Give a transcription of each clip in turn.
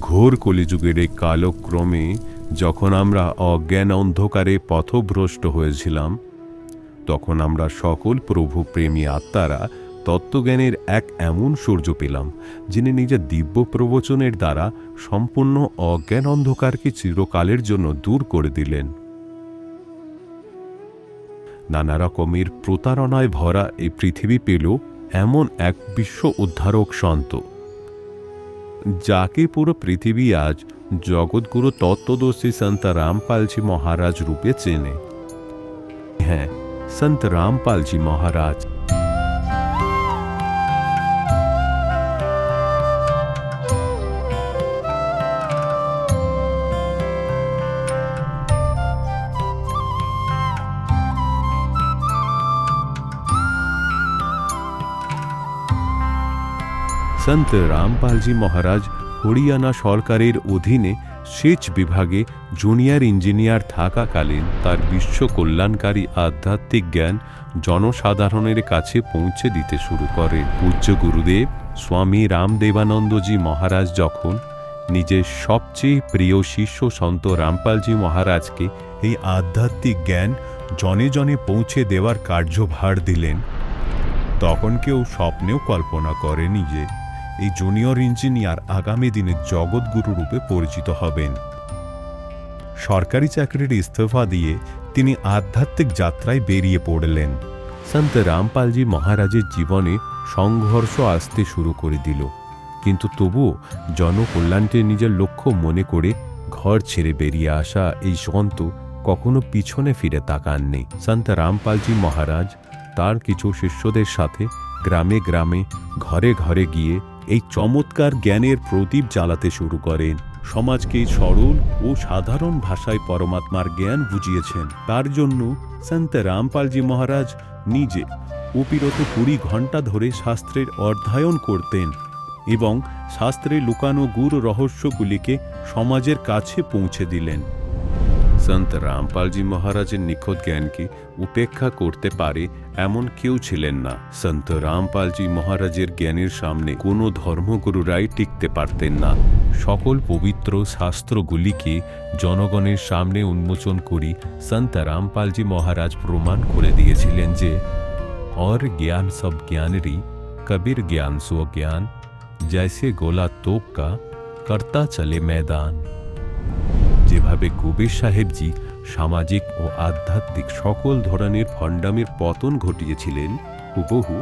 ঘোর কলিযুগের এই কালক্রমে যখন আমরা অজ্ঞান অন্ধকারে পথভ্রষ্ট হয়েছিলাম, তখন আমরা সকল প্রভু প্রেমী আত্মারা তত্ত্বজ্ঞানের এক এমন সূর্য পেলাম, যিনি নিজের দিব্য প্রবচনের দ্বারা সম্পূর্ণ অজ্ঞান অন্ধকারকে চিরকালের জন্য দূর করে দিলেন। নানা রকমের প্রতারণায় ভরা এই পৃথিবী পেল এমন এক বিশ্ব উদ্ধারক সন্ত। যাকে পুরো পৃথিবী আজ জগৎগুরু তত্ত্বদর্শী সন্ত রামপালজি মহারাজ রূপে চেনে হ্যাঁ সন্ত রামপালজি মহারাজ সন্ত রামপালজি মহারাজ হরিয়ানা সরকারের অধীনে সেচ বিভাগে জুনিয়র ইঞ্জিনিয়ার থাকাকালীন তার বিশ্ব কল্যাণকারী আধ্যাত্মিক জ্ঞান জনসাধারণের কাছে পৌঁছে দিতে শুরু করে। পূজ্য গুরুদেব স্বামী রামদেবানন্দজি মহারাজ যখন নিজের সবচেয়ে প্রিয় শিষ্য সন্ত রামপালজি মহারাজকে এই আধ্যাত্মিক জ্ঞান জনে জনে পৌঁছে দেওয়ার কার্যভার দিলেন, তখন কেউ স্বপ্নেও কল্পনা করেনি যে এই জুনিয়র ইঞ্জিনিয়ার আগামী দিনে জগৎগুরু রূপে পরিচিত হবেন। সরকারি চাকরির ইস্তফা দিয়ে তিনি আধ্যাত্মিক যাত্রায় বেরিয়ে পড়লেন। সন্ত রামপালজি মহারাজের জীবনে সংঘর্ষ আসতে শুরু করে দিল। কিন্তু তবুও জনকল্যাণকে নিজের লক্ষ্য মনে করে ঘর ছেড়ে বেরিয়ে আসা এই সন্ত কখনো পিছনে ফিরে তাকাননি। সন্ত রামপালজি মহারাজ তার কিছু শিষ্যদের সাথে গ্রামে গ্রামে ঘরে ঘরে গিয়ে এই চমৎকার জ্ঞানের প্রদীপ জ্বালাতে শুরু করেন। সমাজকে সরল ও সাধারণ ভাষায় পরমাত্মার জ্ঞান বুঝিয়েছেন। তার জন্য সন্ত রামপালজি মহারাজ নিজে অবিরত কুড়ি ঘণ্টা ধরে শাস্ত্রের অধ্যয়ন করতেন এবং শাস্ত্রে লুকানো গুর রহস্যগুলিকে সমাজের কাছে পৌঁছে দিলেন। সন্ত রামপালজি মহারাজের নিখোঁজ জ্ঞানকে উপেক্ষা করতে পারে এমন কেউ ছিলেন না। সন্ত রামপালজি মহারাজের জ্ঞানের সামনে কোনো ধর্মগুরুরাই টিকতে পারতেন না। সকল পবিত্র শাস্ত্রগুলিকে জনগণের সামনে উন্মোচন করি সন্ত রামপালজি মহারাজ প্রমাণ করে দিয়েছিলেন যে, অর জ্ঞান সব জ্ঞানেরই, কবির জ্ঞান সো জ্ঞান, জয়সে গোলা তোপ কা করতা চলে ময়দান। যেভাবে কবির সাহেবজি সামাজিক ও আধ্যাত্মিক সকল ধরনের ফন্ডামের পতন ঘটিয়েছিলেন, হুবহু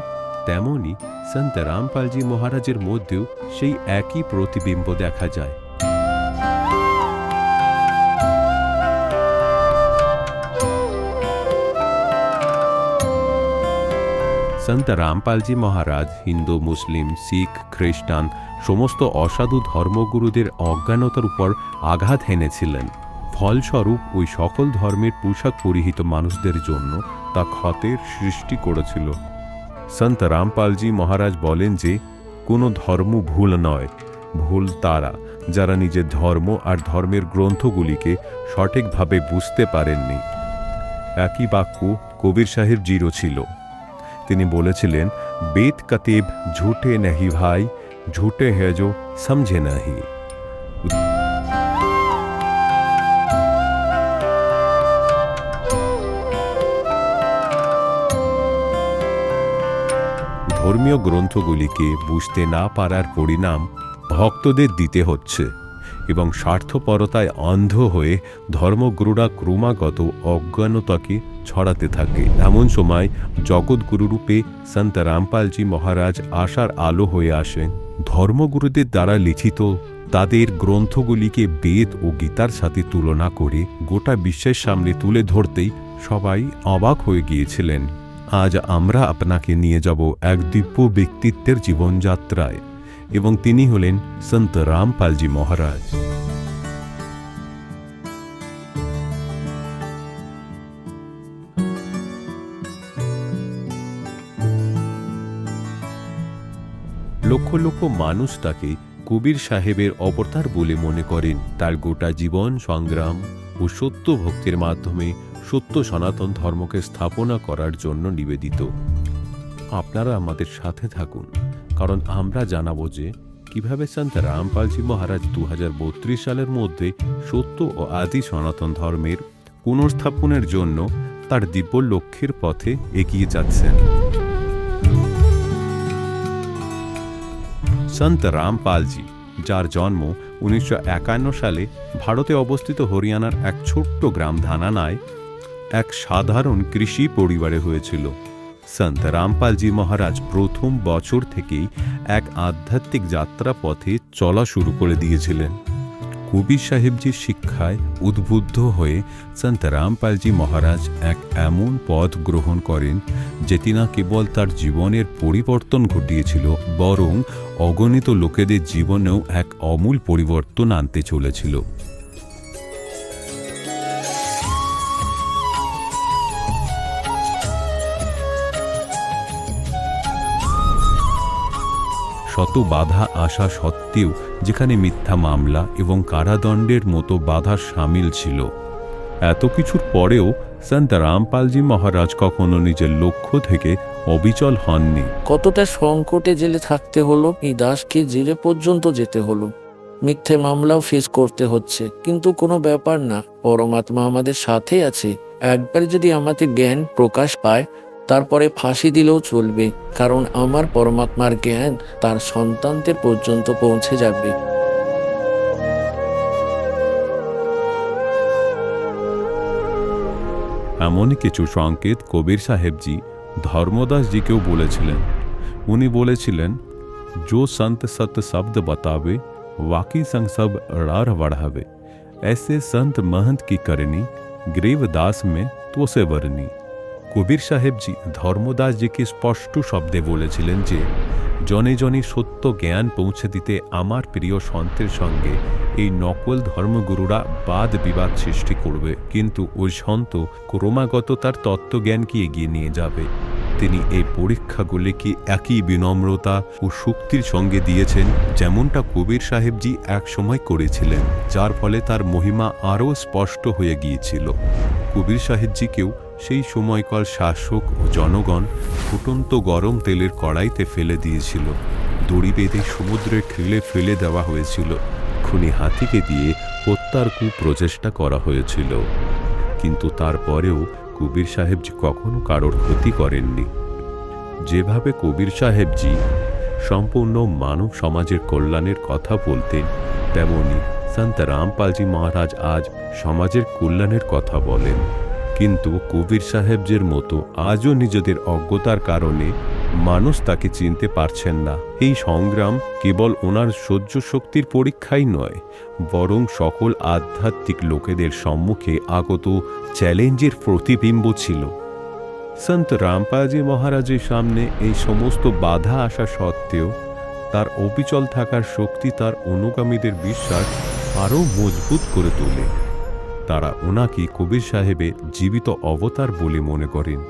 তেমনি সন্ত রামপালজি মহারাজের মধ্যেও সেই একই প্রতিবিম্ব দেখা যায়। সন্ত রামপালজি মহারাজ হিন্দু, মুসলিম, শিখ, খ্রিস্টান সমস্ত অসাধু ধর্মগুরুদের অজ্ঞানতার উপর আঘাত হেনেছিলেন। ফলস্বরূপ ওই সকল ধর্মের পোশাক পরিহিত মানুষদের জন্য তা ক্ষতের সৃষ্টি করেছিল। সন্ত রামপালজি মহারাজ বলেন যে, কোনো ধর্ম ভুল নয়, ভুল তারা, যারা নিজের ধর্ম আর ধর্মের গ্রন্থগুলিকে সঠিকভাবে বুঝতে পারেননি। একই বাক্য কবির সাহেব জিরো ছিল। তিনি বলেছিলেন, বেদ কতেব ঝুটে নাহি ভাই ঝুটে হ্যাঁ যো সমঝে নাহি ধর্মীয় গ্রন্থগুলিকে বুঝতে না পারার পরিণাম ভক্তদের দিতে হচ্ছে এবং স্বার্থপরতায় অন্ধ হয়ে ধর্মগুরুরা ক্রমাগত অজ্ঞানতাকে ছড়াতে থাকে। এমন সময় জগৎগুরুরূপে সন্ত রামপালজি মহারাজ আশার আলো হয়ে আসেন। ধর্মগুরুদের দ্বারা লিখিত তাদের গ্রন্থগুলিকে বেদ ও গীতার সাথে তুলনা করে গোটা বিশ্বের সামনে তুলে ধরতেই সবাই অবাক হয়ে গিয়েছিলেন। আজ আমরা আপনাকে নিয়ে যাব এক দিব্য ব্যক্তিত্বের জীবনযাত্রায় এবং তিনি হলেন সন্ত রামপালজি মহারাজ। লক্ষ লক্ষ মানুষ তাকে কবির সাহেবের অবতার বলে মনে করেন। তার গোটা জীবন সংগ্রাম ও সত্য ভক্তির মাধ্যমে সত্য সনাতন ধর্মকে স্থাপনা করার জন্য নিবেদিত। আপনারা আমাদের সাথে থাকুন, কারণ আমরা জানাব যে কীভাবে সন্ত রামপালজি মহারাজ দু হাজার বত্রিশ সালের মধ্যে সত্য ও আদি সনাতন ধর্মের পুনর্স্থাপনের জন্য তার দিব্য লক্ষ্যের পথে এগিয়ে যাচ্ছেন। সন্ত রামপালজি, যার জন্ম উনিশশো একান্ন সালে ভারতে অবস্থিত হরিয়ানার এক ছোট্ট গ্রাম ধানানায় এক সাধারণ কৃষি পরিবারে হয়েছিল। সন্ত রামপালজি মহারাজ প্রথম বছর থেকেই এক আধ্যাত্মিক যাত্রা পথে চলা শুরু করে দিয়েছিলেন। কবির সাহেবজির শিক্ষায় উদ্বুদ্ধ হয়ে সন্ত রামপালজি মহারাজ এক এমন পথ গ্রহণ করেন যেটি না কেবল তার জীবনের পরিবর্তন ঘটিয়েছিল, বরং অগণিত লোকেদের জীবনেও এক অমূল পরিবর্তন আনতে চলেছিল। শত বাধা আসা সত্ত্বেও যেখানে মিথ্যা মামলা এবং কারাদণ্ডের মতো বাধা সামিল ছিল। এত কিছুর পরেও সন্ত রামপালজি মহারাজ কখনো নিজের লক্ষ্য থেকে অবিচল হননি। কতটা সংকটে জেলে থাকতে হলো, এই দাসকে জেলে পর্যন্ত যেতে হলো। মিথ্যে মামলাও ফেস করতে হচ্ছে, কিন্তু কোনো ব্যাপার না। পরমাত্মা আমাদের সাথে আছে। একবার যদি আমাদের জ্ঞান প্রকাশ পায় তারপরে ফাঁসি দিলেও চলবে কারণ আমার পরমাত্মার জ্ঞান তার সন্তানদের পর্যন্ত পৌঁছে যাবে এমনই কিছু সংকেত কবির সাহেবজি ধর্মদাসজিকেও বলেছিলেন উনি বলেছিলেন जो संत सत्य शब्द बतावे वाकी संग सब रार बढ़ावे ऐसे संत महंत की करनी গ্রীবদাস মে তোষে বরণী কবির সাহেবজি ধর্মদাসজিকে স্পষ্ট শব্দে বলেছিলেন যে, জনে জনে সত্য জ্ঞান পৌঁছে দিতে আমার প্রিয় সন্তের সঙ্গে এই নকল ধর্মগুরুরা বাদ বিবাদ সৃষ্টি করবে। কিন্তু ওই সন্ত ক্রমাগত তার তত্ত্বজ্ঞানকে এগিয়ে নিয়ে যাবে। তিনি এই পরীক্ষাগুলিকে একই বিনম্রতা ও শক্তির সঙ্গে দিয়েছেন, যেমনটা কবির সাহেবজি এক সময় করেছিলেন, যার ফলে তার মহিমা আরও স্পষ্ট হয়ে গিয়েছিল। কবির সাহেবজিকেও সেই সময়কার শাসক ও জনগণ ফুটন্ত গরম তেলের কড়াইতে ফেলে দিয়েছিল। দড়ি বেঁধে সমুদ্রের ঠেলে ফেলে দেওয়া হয়েছিল। খুনি হাতিকে দিয়ে হত্যার কুপ্রচেষ্টা করা হয়েছিল। কিন্তু তারপরেও কবির সাহেবজি কখনো কারোর ক্ষতি করেননি। যেভাবে কবির সাহেবজি সম্পূর্ণ মানব সমাজের কল্যাণের কথা বলতেন, তেমনি সন্ত রামপালজি মহারাজ আজ সমাজের কল্যাণের কথা বলেন। কিন্তু কবির সাহেবজের মতো আজও নিজেদের অজ্ঞতার কারণে মানুষ তাকে চিনতে পারছেন না। এই সংগ্রাম কেবল ওনার সহ্য শক্তির পরীক্ষাই নয়, বরং সকল আধ্যাত্মিক লোকেদের সম্মুখে আগত চ্যালেঞ্জের প্রতিবিম্ব ছিল। সন্ত রামপালজি মহারাজের সামনে এই সমস্ত বাধা আসা সত্ত্বেও তার অবিচল থাকার শক্তি তার অনুগামীদের বিশ্বাস আরও মজবুত করে তোলে। তারা ওনাকে কবির সাহেবের জীবিত অবতার বলে মনে করেন।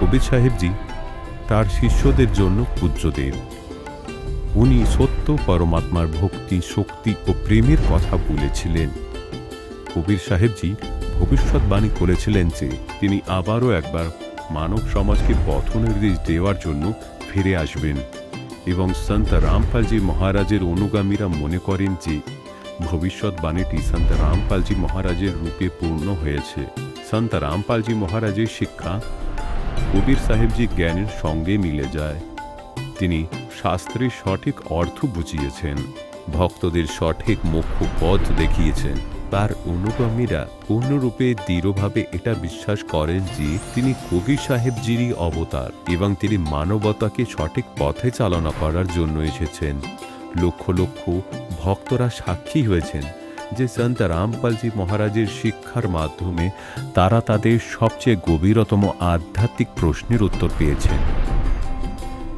কবির সাহেবজি তার শিষ্যদের জন্য পূজ্যদেব উনি সত্য পরমাত্মার ভক্তি, শক্তি ও প্রেমের কথা বলেছিলেন। কবির সাহেবজি ভবিষ্যৎবাণী করেছিলেন যে তিনি আবারও একবার মানব সমাজকে পথ নির্দেশ দেওয়ার জন্য ফিরে আসবেন এবং সন্ত রামপালজি মহারাজের অনুগামীরা মনে করেন যে ভবিষ্যৎবাণীটি সন্ত রামপালজি মহারাজের রূপে পূর্ণ হয়েছে। সন্ত রামপালজি মহারাজের শিক্ষা কবির সাহেবজি জ্ঞানের সঙ্গে মিলে যায়। তিনি শাস্ত্রের সঠিক অর্থ বুঝিয়েছেন, ভক্তদের সঠিক মুখ্য পথ দেখিয়েছেন। তার অনুগামীরা পূর্ণরূপে দৃঢ়ভাবে এটা বিশ্বাস করেন যে তিনি কবি সাহেবজিরই অবতার এবং তিনি মানবতাকে সঠিক পথে চালনা করার জন্য এসেছেন। লক্ষ লক্ষ ভক্তরা সাক্ষী হয়েছেন যে সন্ত রামপালজি মহারাজের শিক্ষার মাধ্যমে তারা তাদের সবচেয়ে গভীরতম আধ্যাত্মিক প্রশ্নের উত্তর পেয়েছেন।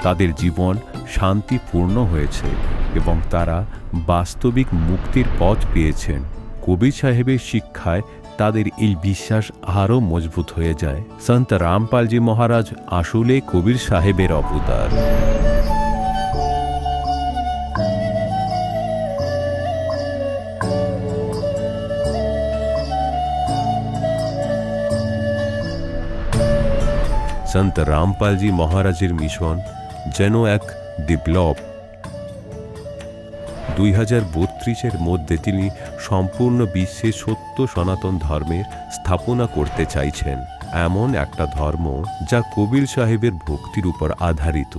তাদের জীবন শান্তিপূর্ণ হয়েছে এবং তারা বাস্তবিক মুক্তির পথ পেয়েছেন। কবির সাহেবের শিক্ষায় তাদের এই বিশ্বাস আরও মজবুত হয়ে যায়। সন্ত রামপালজি মহারাজ আসলে কবির সাহেবের অবতার। সন্ত রামপালজি মহারাজের মিশন যেন এক বিপ্লব। দুই হাজার বত্রিশের মধ্যে তিনি সম্পূর্ণ বিশ্বে সত্য সনাতন ধর্মের স্থাপনা করতে চাইছেন। এমন একটা ধর্ম যা কবির সাহেবের ভক্তির উপর আধারিত।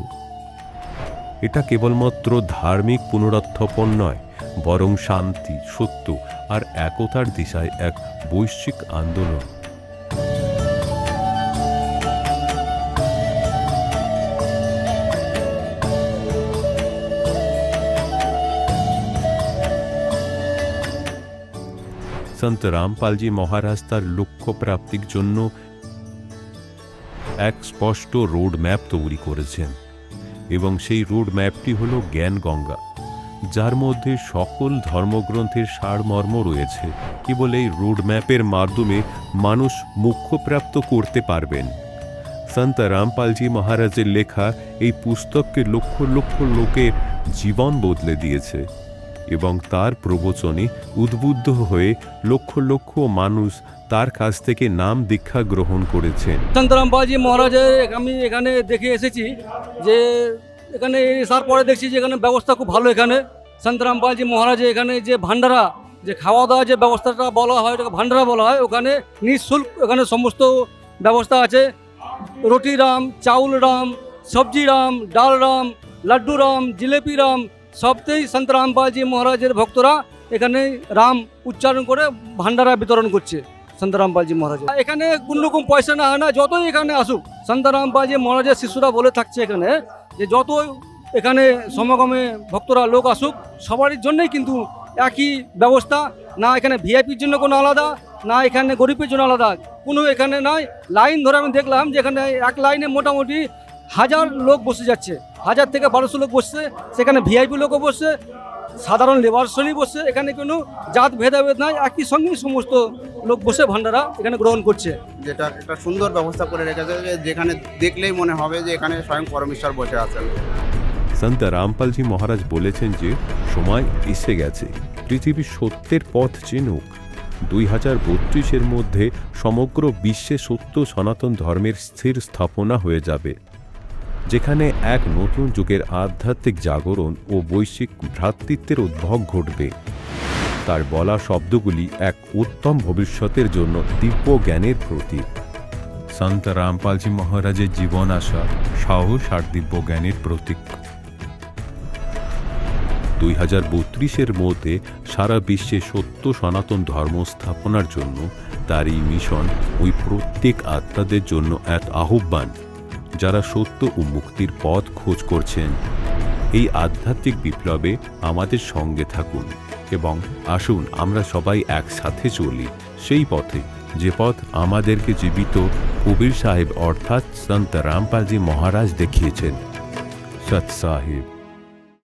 এটা কেবলমাত্র ধার্মিক পুনরুত্থাপন নয়, বরং শান্তি, সত্য আর একতার দিশায় এক বৈশ্বিক আন্দোলন। সন্ত রামপালজি মহারাজ তার লক্ষ্য প্রাপ্তির জন্য এক স্পষ্ট রোড ম্যাপ তৈরি করেছেন এবং সেই রোড ম্যাপটি হল জ্ঞান গঙ্গা যার মধ্যে সকল ধর্মগ্রন্থের সারমর্ম রয়েছে। কেবল এই রোড ম্যাপের মাধ্যমে মানুষ মুখ্যপ্রাপ্ত করতে পারবেন। সন্ত রামপালজি মহারাজের লেখা এই পুস্তককে লক্ষ লক্ষ লোকের জীবন বদলে দিয়েছে। এবং তার প্রবচনে উদ্বুদ্ধ হয়ে লক্ষ লক্ষ মানুষ তার কাছ থেকে নাম দীক্ষা গ্রহণ করেছেন শান্তরাম বাজি মহারাজের আমি এখানে দেখে এসেছি যে এখানে এসার পরে দেখছি যে এখানে ব্যবস্থা খুব ভালো এখানে। শান্তরাম বাজি মহারাজের এখানে যে ভান্ডারা যে খাওয়া দাওয়া যে ব্যবস্থাটা বলা হয়, ওটাকে ভান্ডারা বলা হয়, ওখানে নিঃশুল্ক এখানে সমস্ত ব্যবস্থা আছে। রুটি রাম, চাউল রাম, সবজি রাম, ডাল রাম, লাড্ডু রাম, জিলেপি রাম সবতেই সন্ত রামপালজি মহারাজের ভক্তরা এখানে রাম উচ্চারণ করে ভান্ডারা বিতরণ করছে সন্তরাম পালজি মহারাজ এখানে কোন রকম পয়সা না হয় না, যতই এখানে আসুক সন্তরাম পালজি মহারাজের শিশুরা বলে থাকছে এখানে যে যত এখানে সমাগমে ভক্তরা লোক আসুক, সবারই জন্যই কিন্তু একই ব্যবস্থা। না এখানে ভিআইপির জন্য কোনো আলাদা, না এখানে গরিবের জন্য আলাদা। কোনো এখানে নাই। লাইন ধরে আমি দেখলাম যে এখানে এক লাইনে মোটামুটি হাজার লোক বসে যাচ্ছে। হাজার থেকে বারোশো লোক বসছে সেখানে ভিআইপি লোকও বসছে সাধারণ লেবার শ্রেণি বসছে এখানে কোনো জাত ভেদাভেদ নাই একই সঙ্গে সমস্ত লোক বসে ভান্ডারা এখানে গ্রহণ করছে। যেটা একটা সুন্দর ব্যবস্থা করে রেখেছে যে যেখানে দেখলেই মনে হবে যে এখানে স্বয়ং পরমেশ্বর বসে আছেন। সন্ত রামপালজি মহারাজ বলেছেন যে সময় এসে গেছে পৃথিবী সত্যের পথ চিনুক। দুই হাজার বত্রিশের মধ্যে সমগ্র বিশ্বে সত্য সনাতন ধর্মের স্থির স্থাপনা হয়ে যাবে। যেখানে এক নতুন যুগের আধ্যাত্মিক জাগরণ ও বৈশ্বিক ভ্রাতৃত্বের উদ্ভব ঘটবে। তার বলা শব্দগুলি এক উত্তম ভবিষ্যতের জন্য দিব্য জ্ঞানের প্রতীক। সন্ত রামপালজি মহারাজের জীবন আশা সাহস আর দিব্য জ্ঞানের প্রতীক। দুই হাজার বত্রিশের মধ্যে সারা বিশ্বে সত্য সনাতন ধর্ম স্থাপনার জন্য তার এই মিশন ওই প্রত্যেক আত্মাদের জন্য এক আহ্বান। যারা সত্য ও মুক্তির পথ খোঁজ করছেন। এই আধ্যাত্মিক বিপ্লবে আমাদের সঙ্গে থাকুন এবং আসুন আমরা সবাই একসাথে চলি সেই পথে। যে পথ আমাদেরকে জীবিত কবির সাহেব অর্থাৎ সন্ত রামপালজি মহারাজ দেখিয়েছেন। সৎ সাহেব